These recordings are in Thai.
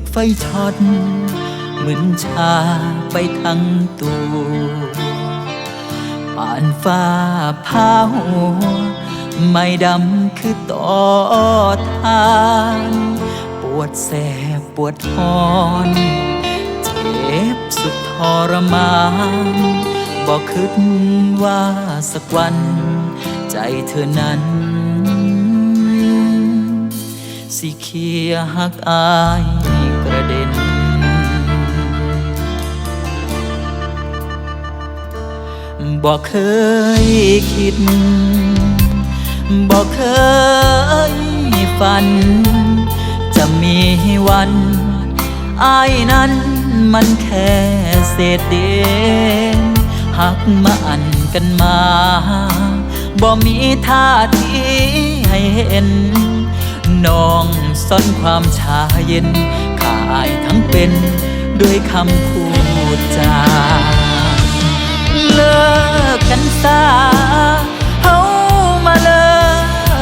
ถือไฟช็อตเหมือนชาไปทั้งตัวป่านฟ้าพาหัวไม่ดำคือต่อทาน ปวดแสบปวดทอนเจ็บสุดทรมานบอกคิดว่าสักวัน ใจเธอนั้นสิเคียหักอาย บอกเคยคิด บอกเคยฝัน จะมีวันอายนั้นมันแค่เศษเดนหักมาอันกันมาบ่มีท่าทีให้เห็น น้องซ่อนความชาเย็นขายทั้งเป็นด้วยคำพูดจา กันซาเฮามาเลิ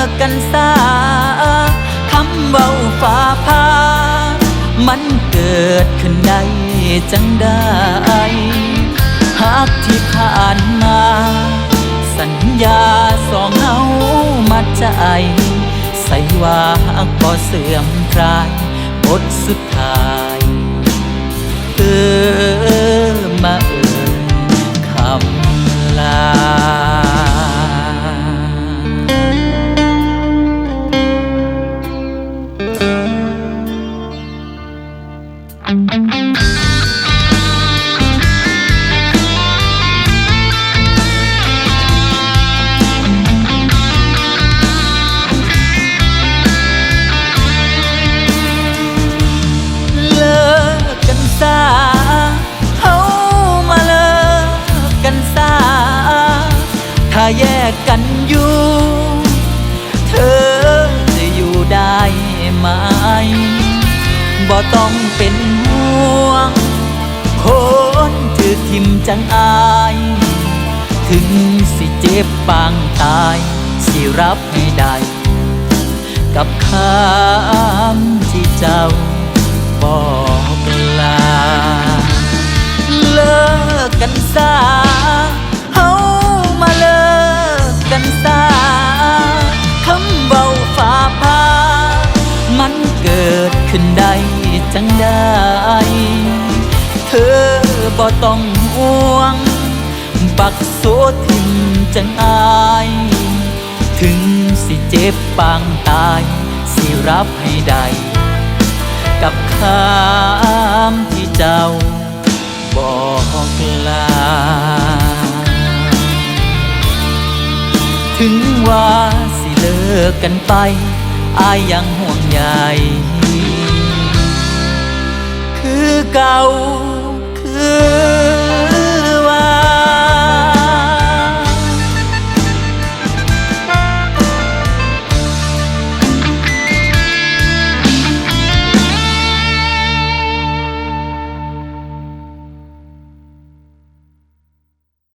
กกันซาคำเบาฟ้าพามันเกิดขึ้นได้จังได้หากที่ผ่านมา สัญญาสองเฮามัดใจ ใส่ว่าก็เสื่อมคลายบทสุดท้าย ถ้าแยกกันอยู่ เธอจะอยู่ได้ไหม บ่ต้องเป็นห่วง คนถือทิมจังอาย ถึงสิเจ็บปางตาย สิรับให้ได้ กับคำที่เจ้าบอกลา เลิกกันซาเฮามาเลิกกันซา จังได้เธอบ่ต้องห่วงบักโซทิมจังอาย ถึงสิเจ็บปางตาย สิรับให้ได้กับคำที่เจ้าบอกลา ถึงว่าสิเลิกกันไป อายยังห่วงใย know